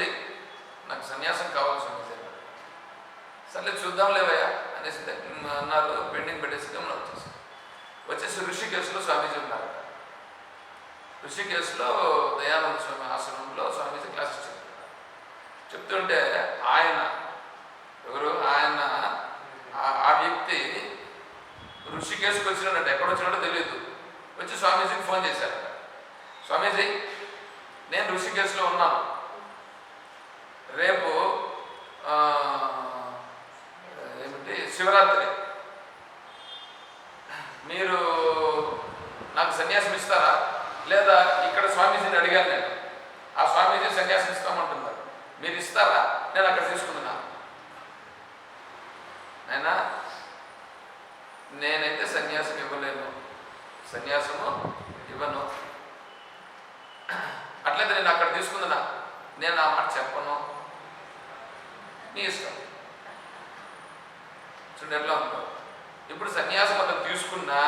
చేయి నాకు సన్యాసం కావాలి స్వామీజీ సర్లే చూద్దాం లేవయ్యా అనేసి అన్నారు. పెండింగ్ పెట్టేసి గమనం వచ్చేసి. వచ్చేసి ఋషికేశ్లో స్వామీజీ ఉన్నారు. ఋషికేశ్లో దయానంద స్వామి ఆశ్రమంలో స్వామీజీ క్లాస్ చెప్తున్నారు చెప్తుంటే ఆయన ఎవరు? ఆయన ఆ- వ్యక్తి ఋషికేశ్కి వచ్చినాడంటే. ఎక్కడ వచ్చినాడో తెలియదు వచ్చి స్వామీజీకి ఫోన్ చేశారు స్వామీజీ నేను ఋషికేశ్లో ఉన్నాను. రేపు ఏమిటి? శివరాత్రి. మీరు నాకు సన్యాసం ఇస్తారా? లేదా ఇక్కడ స్వామీజీని అడిగాను నేను. ఆ స్వామీజీ సన్యాసం ఇస్తామంటున్నారు. మీరు ఇస్తారా? నేను అక్కడ తీసుకుంటున్నా. అయినా నేనైతే సన్యాసం ఇవ్వలేను. సన్యాసము ఇవ్వను. అట్లయితే నేను అక్కడ తీసుకుందునా నేను ఆ మాట చెప్పను. నీ ఇష్టం. చూడండి ఎట్లా ఉందో. ఇప్పుడు సన్యాసం అతను తీసుకున్నా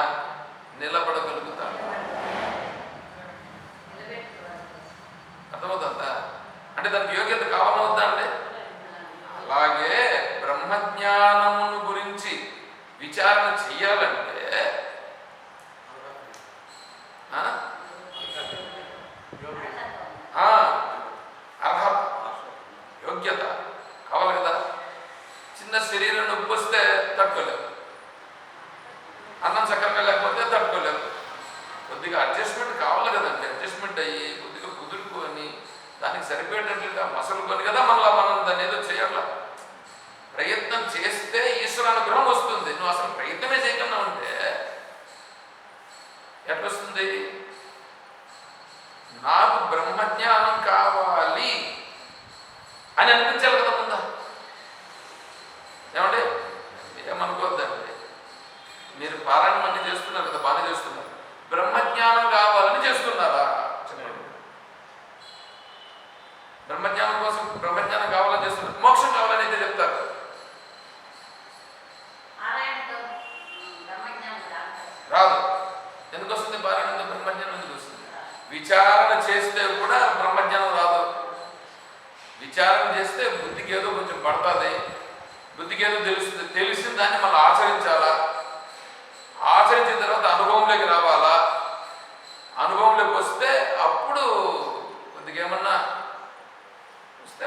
నిలబడగలుగుతాడు. అర్థమవుతుందా? అంటే దానికి యోగ్యత కావాలని వద్దా అండి అలాగే బ్రహ్మజ్ఞానమును గురించి విచారణ చెయ్యాలంటే ఆ? ఆ, అర్హత యోగ్యత కావాలి కదా చిన్న శరీరం నొప్పి వస్తే తట్టుకోలేము అన్నం చక్కగా లేకపోతే తట్టుకోలేము కొద్దిగా అడ్జస్ట్మెంట్ కావాలి కదండి అడ్జస్ట్మెంట్ అయ్యి కొద్దిగా కుదురుకొని దానికి సరిపోయేటట్లుగా మసలుకొని కదా మళ్ళీ మనం దాన్ని ఏదో చేయాల ప్రయత్నం చేస్తే ఈశ్వర అనుగ్రహం వస్తుంది నువ్వు అసలు ప్రయత్నమే చేయకుండా ఉంటే ఎట్లొస్తుంది నాకు బ్రహ్మజ్ఞానం కావాలి అని అనిపించాలి కదా ముందా? ఏమండి? ఏమనుకోవద్దండి మీరు పారాయణం అన్ని చేస్తున్నారు కదా బాగా చేస్తున్నారు. బ్రహ్మజ్ఞానం కావాలి చేస్తున్నారా చెప్పండి బ్రహ్మజ్ఞానం కోసం బ్రహ్మజ్ఞానం కావాలని చేస్తున్నారు మోక్షం కావాలని అయితే చెప్తారు ఆలయంతో బ్రహ్మజ్ఞానం రాదు. రాదు ఎందుకు వస్తుంది పారాయణంతో బ్రహ్మజ్ఞానం ఎందుకు వస్తుంది విచారణ చేస్తే కూడా బ్రహ్మజ్ఞానం రాదు. విచారణ చేస్తే బుద్ధికి ఏదో కొంచెం పడుతుంది. బుద్ధికి ఏదో తెలుస్తుంది. తెలిసిన దాన్ని మనం ఆచరించాలా? ఆచరించిన తర్వాత అనుభవంలోకి రావాలా? అనుభవంలోకి వస్తే అప్పుడు కొద్దిగా ఏమన్నా వస్తే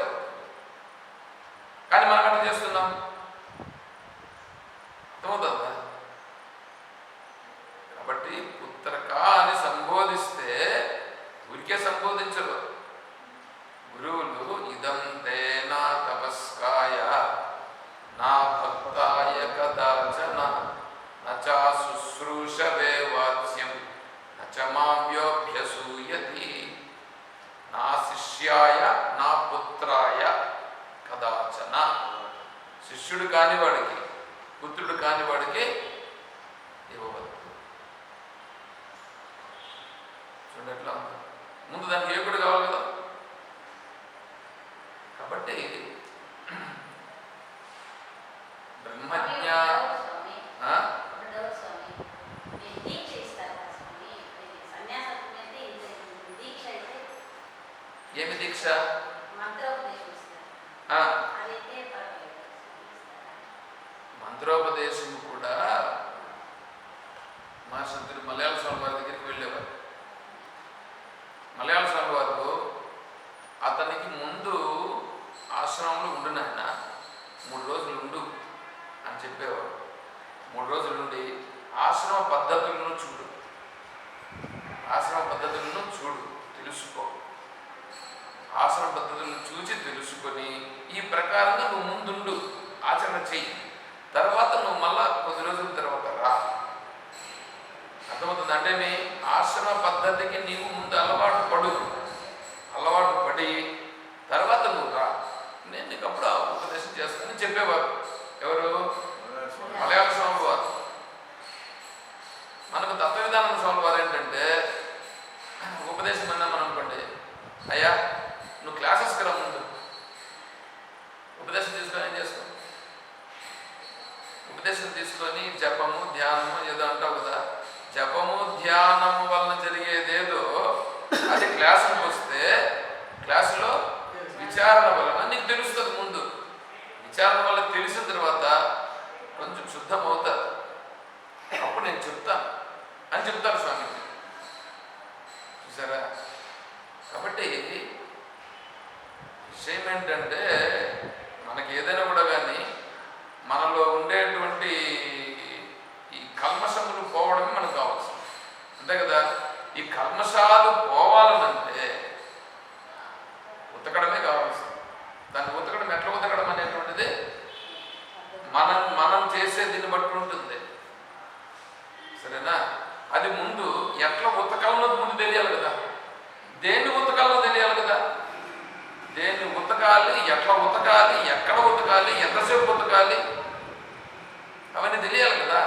కానీ మనం ఎట్లా చేస్తున్నాం అర్థమవుతుందా కాబట్టి పుత్రక అని సంబోధిస్తే ఊరికే సంబోధించరు గురువులు ఇదంతే నా తపస్కాయ నా భక్తాయ కదాచన నచా శుశ్రూషవే వాచ్యం నచ నా శిష్యాయ నా పుత్రాయ కదాచన శిష్యుడు కాని వాడికి పుత్రుడు కాని వాడికి ఇవ్వవద్దు చూడండి ఎట్లా ఉందో. ముందు దానికి ఏకుడు కావాలి కదా కాబట్టి బ్రహ్మజ్ఞ స్వామి, ఆ? ఒక డౌట్ స్వామి. మీరు దీక్ష ఇస్తారు కదా స్వామి. ఇది సన్యాసం అయితే ఇది దీక్ష అయితే ఏమి దీక్ష? మంత్రోపదేశం కూడా మా శంకరు మలయాళ స్వామి వారి దగ్గరికి వెళ్ళేవారు. మలయాళ స్వామి వారు అతనికి ముందు ఆశ్రమంలో ఉండు నాయన మూడు రోజులు ఉండు అని చెప్పేవారు. మూడు రోజులు ఉండి ఆశ్రమ పద్ధతులను చూడు. ఆశ్రమ పద్ధతులను చూడు తెలుసుకో. ఆసన పద్ధతులను చూసి తెలుసుకొని ఈ ప్రకారంగా నువ్వు ముందుండు. ఆచరణ చెయ్యి. తర్వాత నువ్వు మళ్ళా కొద్ది రోజుల తర్వాత రా అర్థమవుతుంది అంటే మీ ఆశ్రమ పద్ధతికి నీవు ముందు అలవాటు పడు అలవాటు పడి తర్వాత నువ్వు రా నేను నీకు అప్పుడు ఆ ఉపదేశం చేస్తానని చెప్పేవారు ఎవరు మలయాళ స్వామి వారు మనకు తత్వవిధానం స్వామి వారు ఏంటంటే ఉపదేశం అన్నామని అనుకోండి అయ్యా నువ్వు క్లాసెస్కి రా ముందు ఉపదేశం తీసుకొని ఏం చేస్తావు ఉపదేశం తీసుకొని జపము ధ్యానము ఏదో అంటావు కదా జపము ధ్యానము వలన జరిగేదేదో అది క్లాసుకి వస్తే క్లాసులో విచారణ వలన నీకు తెలుస్తుంది ముందు. విచారణ వల్ల తెలిసిన తర్వాత కొంచెం శుద్ధం అవుతారు అప్పుడు నేను చెప్తాను అని చెప్తాను స్వామీజీ చూసారా? కాబట్టి విషయం ఏంటంటే మనకి ఏదైనా కూడా కానీ మనలో ఉండేటువంటి ఈ కల్మషములు పోవడమే మనకు కావాల్సింది అంతే కదా ఈ కల్మషాలు పోవాలనంటే ఉతకడమే కావాల్సింది దాన్ని ఉతకడం ఎట్లా ఉతకడం అనేటువంటిది మనం మనం చేసే దీన్ని బట్టి ఉంటుంది సరేనా అది ముందు ఎట్లా ఉతకాలన్నది ముందు తెలియాలి కదా దేన్ని ఉతకాలో తెలియాలి కదా దేన్ని ఉతకాలి ఎట్లా ఎక్కడ ఉతకాలి ఎంతసేపు ఉతకాలి అవన్నీ తెలియాలి కదా.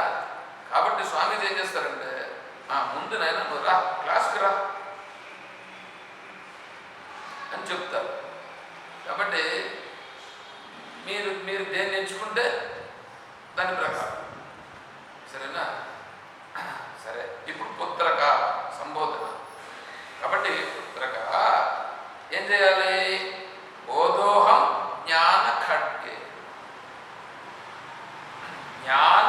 కాబట్టి స్వామీజీ ఏం చేస్తారంటే "ఆ, ముందు నాయన నువ్వు రా క్లాస్కి రా అని చెప్తారు. కాబట్టి మీరు మీరు దేన్ని ఎంచుకుంటే దాని ప్రకారం. సరేనా? సరే ఇప్పుడు పుత్రక సంబోధన. కాబట్టి పుత్రక ఏం చేయాలి బోధోహం జ్ఞాన ఖడ్గే జ్ఞాన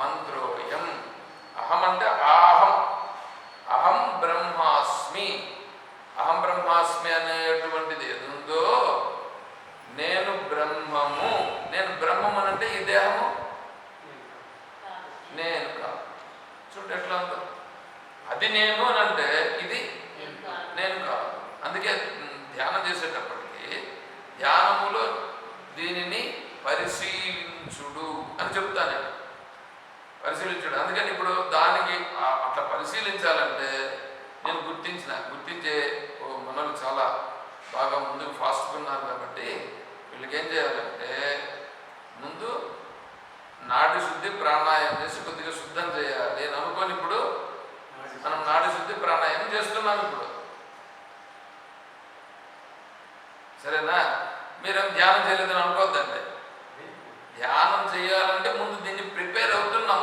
mantra కాబట్టి వీళ్ళకి ఏం చేయాలంటే ముందు నాడి శుద్ధి ప్రాణాయామం చేసి కొద్దిగా శుద్ధం చేయాలి నేను అనుకోని ఇప్పుడు మనం నాడి శుద్ధి ప్రాణాయామం చేస్తున్నాం ఇప్పుడు. సరేనా? మీరేం ధ్యానం చేయలేదని అనుకోవద్దండి ధ్యానం చేయాలంటే ముందు దీన్ని ప్రిపేర్ అవుతున్నాం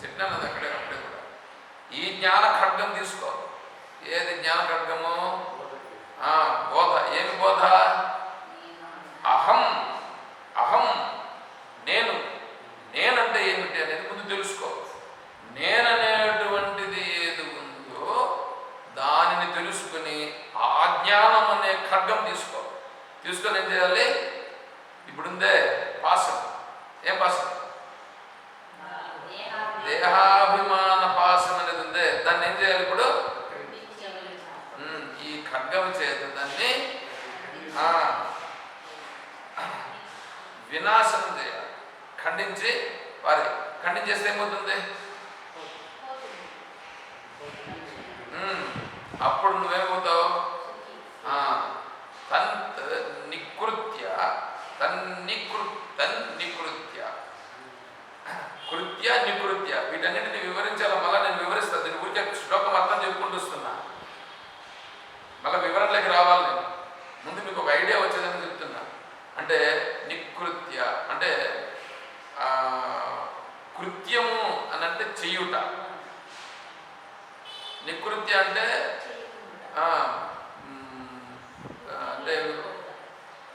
చెప్పాను అది అక్కడే అక్కడే కూడా. ఈ జ్ఞాన ఖడ్గం తీసుకో ఏది జ్ఞాన ఖడ్గమో బోధ ఏమి బోధ? అహం అహం నేను. నేనంటే ఏమిటి అనేది ముందు తెలుసుకో. నేననేటువంటిది ఏది ఉందో దానిని తెలుసుకుని ఆ జ్ఞానం అనే ఖడ్గం తీసుకో. తీసుకొని ఏం చేయాలి? ఇప్పుడుందే పాసం ఏం పాసం దేహాభిమాన పాసం అనేది ఉందే దాన్ని ఏం చేయాలి ఇప్పుడు ఉమ్, ఈ ఖడ్గం చేత దాన్ని ఆ, వినాశనం చేయాలి ఖండించి వారి ఖండించేస్తే ఏమవుతుంది? అప్పుడు నువ్వేమవుతావు ఆ, తన్ నికృత్య తన్నికృ తన్నికృత్య కృత్య నికృత్య వీటన్నిటిని వివరించాల మళ్ళీ నేను వివరిస్తాను దీని గురించి శ్లోకం అర్థం చెప్పుకుంటూ వస్తున్నా మళ్ళీ వివరణలోకి రావాలి నేను ముందు మీకు ఒక ఐడియా వచ్చేదని చెప్తున్నా అంటే నికృత్య అంటే ఆ, కృత్యము అని అంటే చెయ్యుట నికృత్య అంటే ఆ, మ్, అంటే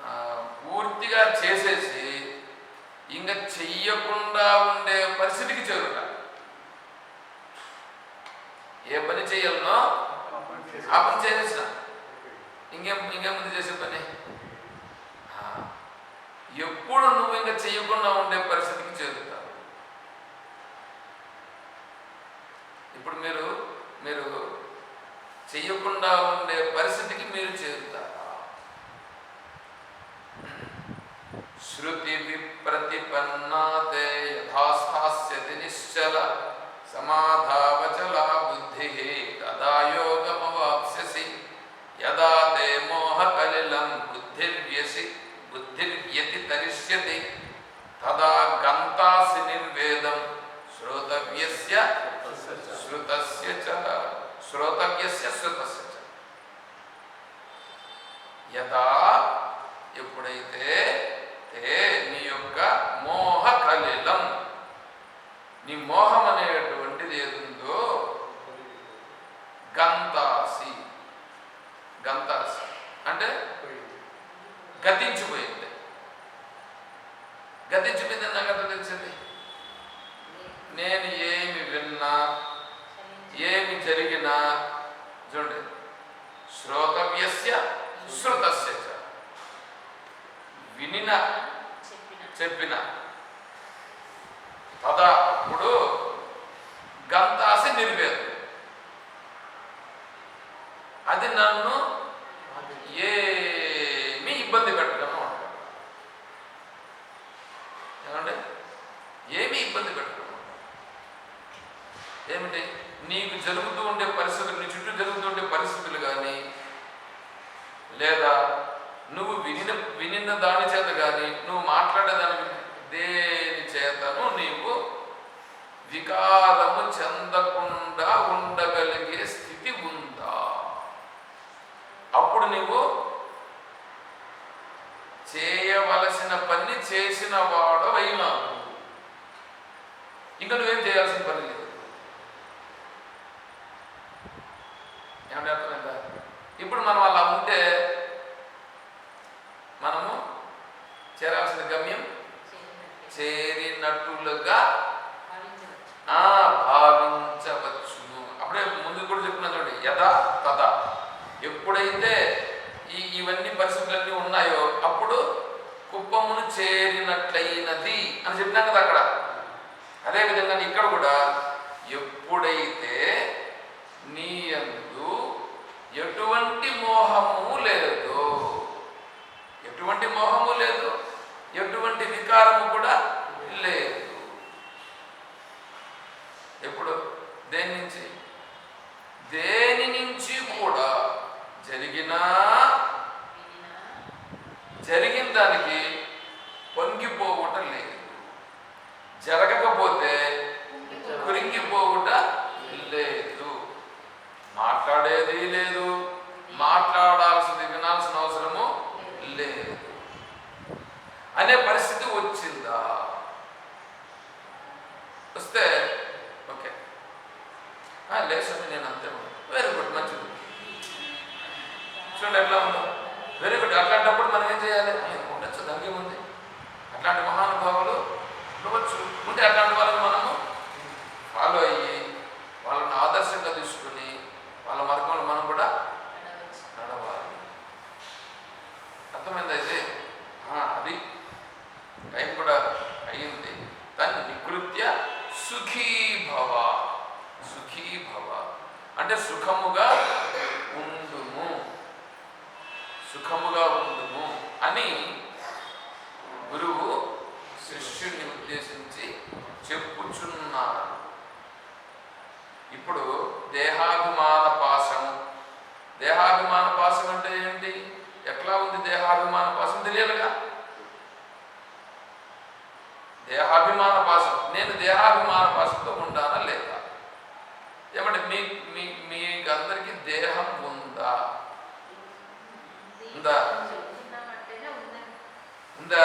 ఆ, పూర్తిగా చేసేసి ఇంకా చెయ్యకుండా ఉండే పరిస్థితికి చేరుట. ఏ పని చేయాలనో ఆ పని చేసేసిన. ఇంకేం ఇంకేముంది చేసే పని? ఎప్పుడు నువ్వు ఇంకా చేయకుండా ఉండే పరిస్థితికి చేరుతావు ఇప్పుడు మీరు మీరు చెయ్యకుండా ఉండే పరిస్థితికి మీరు చేరుతారా శృతి విప్రతిపన్నాతే సమాధావచలా బుద్ధి తదా యోగమవాప్స్యసి యదా తే మోహకలిలం బుద్ధిర్వ్యసి బుద్ధిర్వ్యతి తరిష్యతి తదా గంతాసి నిర్వేదం శ్రోతవ్యస్య శ్రుతస్య చ శ్రోతవ్యస్య శ్రుతస్య చ యదా ఎప్పుడైతే తే నీ యొక్క మోహ కలిలం నీ మోహం అనేటువంటిది ఏదుందో? గంతాసి. గంతాసి. అంటే గతించిపోయింది. గతించిపోయింది నాకు అర్థం తెలిసింది? నేను ఏమి విన్నా ఏమి జరిగినా చూడండి. శ్రోతవ్యస్య శ్రుతస్య వినిన చెప్పిన చెప్పిన. తదా అప్పుడు గంతాసి నిర్వేదం. అది నన్ను ఏమీ ఇబ్బంది పెట్టడం ఏమంటే ఏమీ ఇబ్బంది పెట్టడం ఏమిటి? నీకు జరుగుతూ ఉండే పరిస్థితులు నీ చుట్టూ జరుగుతూ ఉండే పరిస్థితులు కానీ లేదా నువ్వు వినిన వినిన దాని చేత కానీ నువ్వు మాట్లాడే దాని దేని చేతను నీవు వికారము చెందకుండా ఉండగలిగే స్థితి ఉందా? అప్పుడు నువ్వు చేయవలసిన పని చేసిన వాడు అయినావు ఇంకా నువ్వేం చేయాల్సిన పని లేదు. ఏమంటే అర్థమైందా? ఇప్పుడు మనం అలా ఉంటే మనము చేరాల్సిన గమ్యం? చేరినట్టే. చేరినట్టులుగా భావించవచ్చు. ఆ భావించవచ్చును అప్పుడే ముందు కూడా చెప్పుకున్నా చూడండి యథా తథా ఎప్పుడైతే ఈ ఇవన్నీ పరిస్థితులన్నీ ఉన్నాయో అప్పుడు కుప్పమును చేరినట్లయినది అని చెప్పినాం కదా అక్కడ. అదేవిధంగా ఇక్కడ కూడా ఎప్పుడైతే నీ అందు ఎటువంటి మోహము లేదు ఎటువంటి మోహము లేదు ఎటువంటి వికారము కూడా లేదు. ఎప్పుడు? దేని నుంచి? దేనిని జరిగినా వినినా జరిగిన దానికి పొంగిపోవుట లేదు జరగకపోతే కురింగిపోవుట లేదు మాట్లాడేది లేదు మాట్లాడాల్సింది వినాల్సిన అవసరము లేదు అనే పరిస్థితి వచ్చిందా వస్తే ఓకే ఆ, లేదు స్వామి నేను అంతే వెరీ గుడ్ మంచిది చూడండి ఎట్లా ఉందో వెరీ గుడ్ అట్లాంటప్పుడు మనం ఏం చేయాలి ఆయన ఉండొచ్చు దానికి ఏముంది అట్లాంటి మహానుభావులు ఉండవచ్చు ఉంటే అట్లాంటి వాళ్ళని మనము ఫాలో అయ్యి వాళ్ళని ఆదర్శంగా తీసుకుని వాళ్ళ మార్గంలో మనం కూడా నడవచ్చు. నడవాలి అర్థమైంది అయితే ఆ, అది టైం కూడా అయింది దాన్ని నికృత్య సుఖీ భవ సుఖీ భవ అంటే సుఖముగా ఉండుము సుఖముగా ఉండుము అని గురువు శిష్యుడిని ఉద్దేశించి చెప్పుచున్నారు ఇప్పుడు దేహాభిమాన పాశం దేహాభిమాన పాశం అంటే ఏంటి ఎట్లా ఉంది దేహాభిమాన పాశం తెలియాలిగా దేహాభిమాన పాశం. నేను దేహాభిమాన పాశంతో ఉండానా లేదా? ఏమంటే మీ మీ మీకు అందరికీ దేహం ఉందా? ఉంది. ఉందా? కొంచెం చిన్నమంటేనే ఉందండి. ఉందా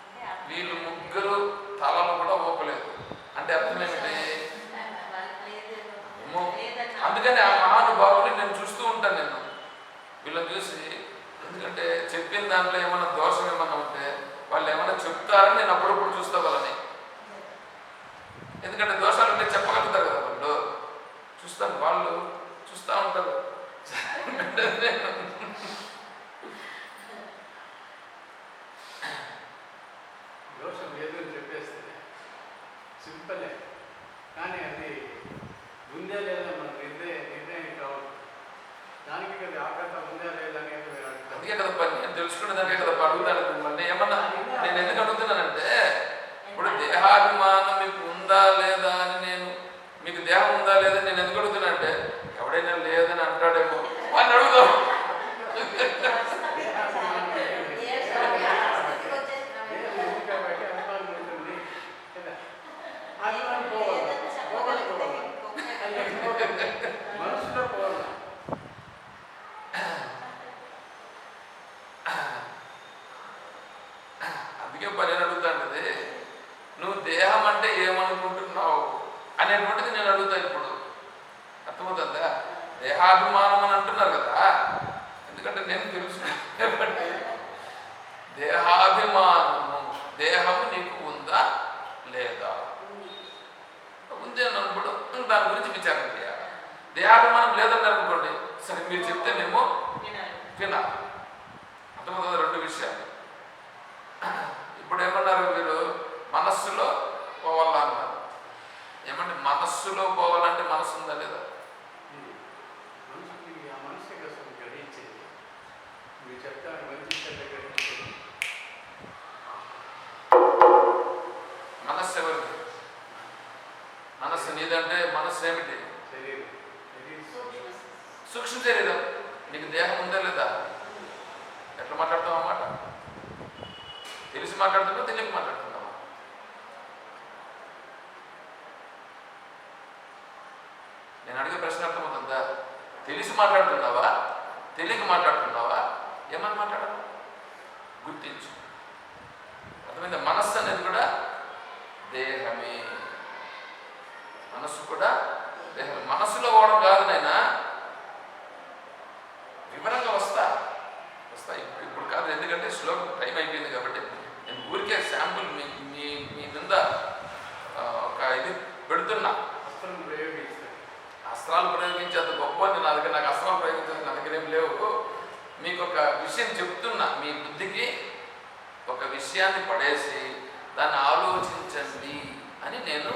అంటే అర్థం వీళ్ళు ముగ్గురు తలలు కూడా ఊపలేదు అంటే అర్థం ఏమిటి వాళ్ళకి లేదేమో. ఏమో. లేదన్న అందుకని ఆ మహానుభావుని నేను చూస్తూ ఉంటాను నేను వీళ్ళని చూసి ఎందుకంటే చెప్పిన దాంట్లో ఏమైనా దోషం ఏమైనా ఉంటే వాళ్ళు ఏమైనా చెప్తారని నేను అప్పుడప్పుడు చూస్తా వాళ్ళని ఎందుకంటే దోషాలు ఉంటే చెప్పగలుగుతారు కదా వాళ్ళు చూస్తాను వాళ్ళు చూస్తూ ఉంటారు దోషం లేదు అని చెప్పేస్తే సింపులే కానీ అది ఉందే లేదా మన నిర్ణయం నిర్ణయం కావాలి దానికి కదా ఆకత ఉందా లేదా అనేది మీరు అడుగుతారు అందుకే కదా పని నేను తెలుసుకునే దానికే కదా అడుగుతాను మిమ్మల్ని ఏమన్నా నేను ఎందుకు అడుగుతున్నానంటే ఇప్పుడు దేహాభిమానం మీకు ఉందా లేదా అని నేను మీకు దేహం ఉందా లేదా అని నేను ఎందుకు అడుగుతున్నానంటే ఎవడైనా లేదని అంటాడేమో వాడిని అడుగుదాం ఏ ఉంది కాబట్టి అనుమానం ఉంటుంది కదా అనుమానం పోవాలి పోవాలి పోవాలి అది ఎక్కడిపోతుంది? మనసులో పోవాలి అందుకే పని అడుగుతాంటది నువ్వు దేహం అంటే ఏమనుకుంటున్నావు అనేటువంటిది నేను అడుగుతా ఇప్పుడు అర్థమవుతుందా దేహాభిమానం అని అంటున్నారు కదా ఎందుకంటే నేను తెలుసుకునే దేహాభిమానము దేహము నీకు ఉందా లేదా ఉంది అని అన్నప్పుడు ఇంక దాని గురించి విచారణ చేయాలి. దేహాభిమానం లేదన్నారు అనుకోండి సరే మీరు చెప్తేనేమో వినాలి. అర్థమవుతుంది రెండు విషయాలు? ఇప్పుడు ఏమన్నారు మీరు మనస్సులో పోవాలా అన్నారు. ఏమంటే మనస్సులో పోవాలంటే మనస్సు ఉందా లేదా? మనసు మీరు చెప్తాను మంచి చెడ్డ గ్రహించేది మనస్సు ఎవరిది మనస్సు నీదంటే మనస్సు ఏమిటి సూక్ష్మ శరీరం. నీకు దేహం ఉందా లేదా? ఎట్లా మాట్లాడతావు అన్నమాట తెలిసి మాట్లాడుతున్నావా తెలియక మాట్లాడుతున్నావా? నేను అడిగే ప్రశ్న అర్థమవుతుందా? తెలిసి మాట్లాడుతున్నావా తెలియక మాట్లాడుతున్నావా? ఏమని మాట్లాడాలి? గుర్తించు. అర్థమైందా? మనస్సు అనేది కూడా దేహమే. మనస్సు కూడా దేహం. మనస్సులో పోవడం కాదు నాయనా. వివరంగా వస్తా. వస్తా. ఇప్పుడు ఇప్పుడు కాదు ఎందుకంటే శ్లోకం టైం అయిపోయింది కాబట్టి. నేను ఊరికే శాంపుల్ మీ మీ మీ మీద ఆ, ఒక ఇది పెడుతున్నా. అస్త్రాలు ప్రయోగించే. అంత గొప్ప నా దగ్గర నాకు అస్త్రాలు ప్రయోగించేది నా దగ్గర ఏం లేవు. మీకు ఒక విషయం చెప్తున్నా. మీ బుద్ధికి ఒక విషయాన్ని పడేసి దాన్ని ఆలోచించండి అని నేను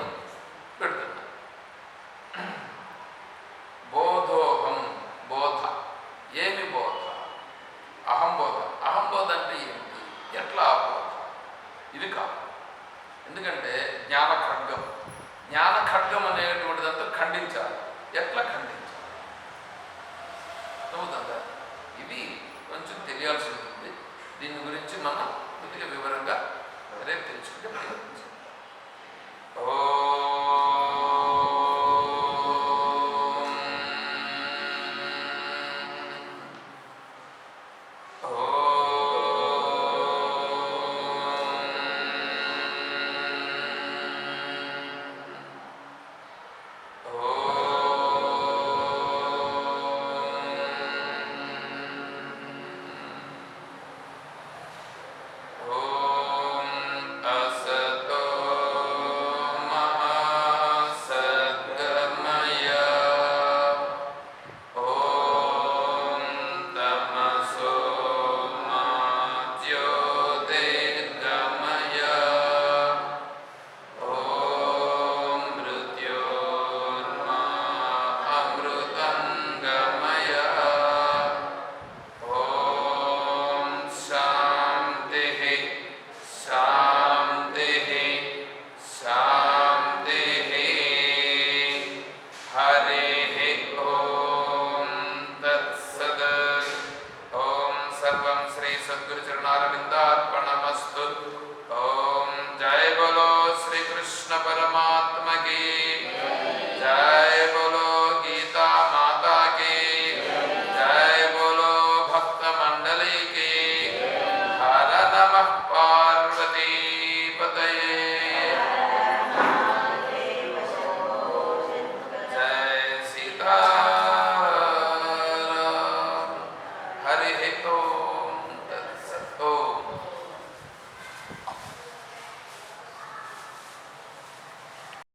పెడుతున్నా బోధోహం బోధ ఏమి బోధ అహం బోధ అహం బోధ అంటే ఏంటి ఎట్లా ఆ బోధ ఇది కాదు ఎందుకంటే జ్ఞాన ఖడ్గం జ్ఞాన ఖడ్గం అనేటువంటిదంతా ఖండించాలి ఎట్లా ఖండించాలి అర్థమవుతుందా ఇది చేయాల్సి తెలియాల్సి ఉంటుంది. దీని గురించి మనం కొద్దిగా వివరంగా రేపు తెలుసుకుంటే ప్రయత్నించాలి ശ്രീ സദ്ഗുരു ചരണാരവിന്ദാർപ്പണ